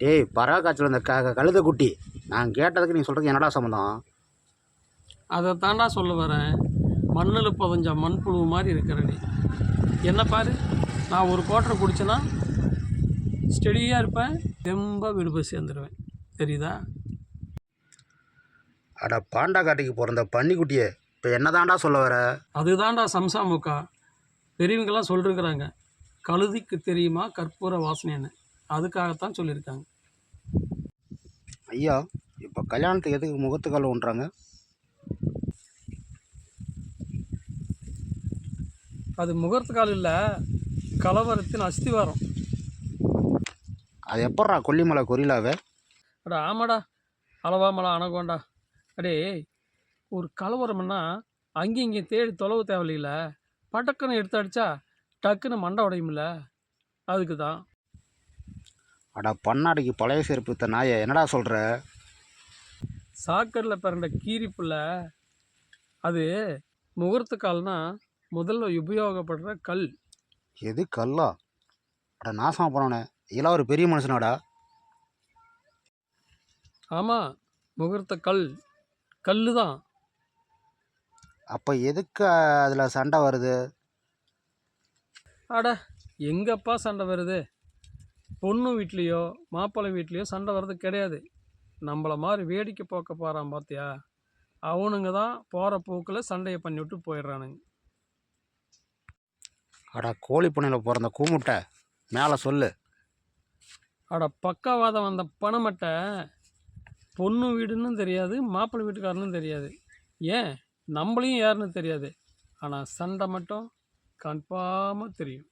டேய் பறவை காய்ச்சல் இந்த க கழுதை குட்டி. நான் கேட்டதுக்கு நீ சொல்கிறது என்னடா சம்மந்தம் அதை தாண்டா சொல்ல வரேன். மண்ணில் புதஞ்ச மண்புழு மாதிரி இருக்கிற நீ. என்ன பாரு நான் ஒரு கோட்டரை குடிச்சேன்னா ஸ்டெடியாக இருப்பேன் தெம்பாக வீடு போய் சேர்ந்துருவேன். தெரியுதா? அட பாண்டா காட்டிக்கு பிறந்த பன்னிக்குட்டியே இப்போ என்னதான்டா சொல்ல வர? அதுதான்டா சம்சாமுக்கா. பெரியவங்கெல்லாம் சொல்லிருக்கிறாங்க கழுதிக்கு தெரியுமா கற்பூர வாசனைன்னு. அதுக்காகத்தான் சொல்லியிருக்காங்க. ஐயா இப்போ கல்யாணத்துக்கு எதுக்கு முகத்துக்கால் ஒன்றாங்க அது முகூர்த்த கால் இல்லை கலவரத்தின் அஸ்திவாரம். அது எப்பட்றா கொல்லிமலை கொரிலாவே அட ஆமாடா அளவாமலா அணகோண்டா அடே ஒரு கலவரம்னா அங்கேயும் இங்கேயும் தேடி தொலைவு தேவையில்ல. பட்டக்குன்னு எடுத்து அடித்தா டக்குன்னு மண்டை உடையுமில்ல அதுக்கு தான் அட பன்னாடிக்கு பழைய செருப்பு வித்த நாயை? என்னடா சொல்கிற சாக்கடையில் பிறண்ட கீரி புல்லை அது முகூர்த்த கால்னா முதல்ல உபயோகப்படுற கல். எது கல்லா? அட நாசமாக போனவனே. இதெல்லாம் ஒரு பெரிய மனுஷனாடா. ஆமாம் முகூர்த்த கல் கல் தான் அப்போ எதுக்கு அதில் சண்டை வருது? அட எங்கப்பா சண்டை வருது? பொண்ணு வீட்லேயோ மாப்பிள்ளை வீட்லேயோ சண்டை வர்றது கிடையாது. நம்மள மாதிரி வேடிக்கை பார்க்க போகிறான் பார்த்தியா அவனுங்க தான் போகிற போக்கில் சண்டையை பண்ணி விட்டு போயிடுறானுங்க. அட கோழி பண்ணையில் பிறந்த கூமுட்டை மேலே சொல்லு. அட பக்காவாதம் வந்த பணமட்டை பொண்ணு வீடுன்னு தெரியாது மாப்பிள்ளை வீட்டுக்காரனும் தெரியாது. ஏன்? நம்மளையும் யாருன்னு தெரியாது. ஆனால் சண்டை மட்டும் கன்ஃபார்மாக தெரியும்.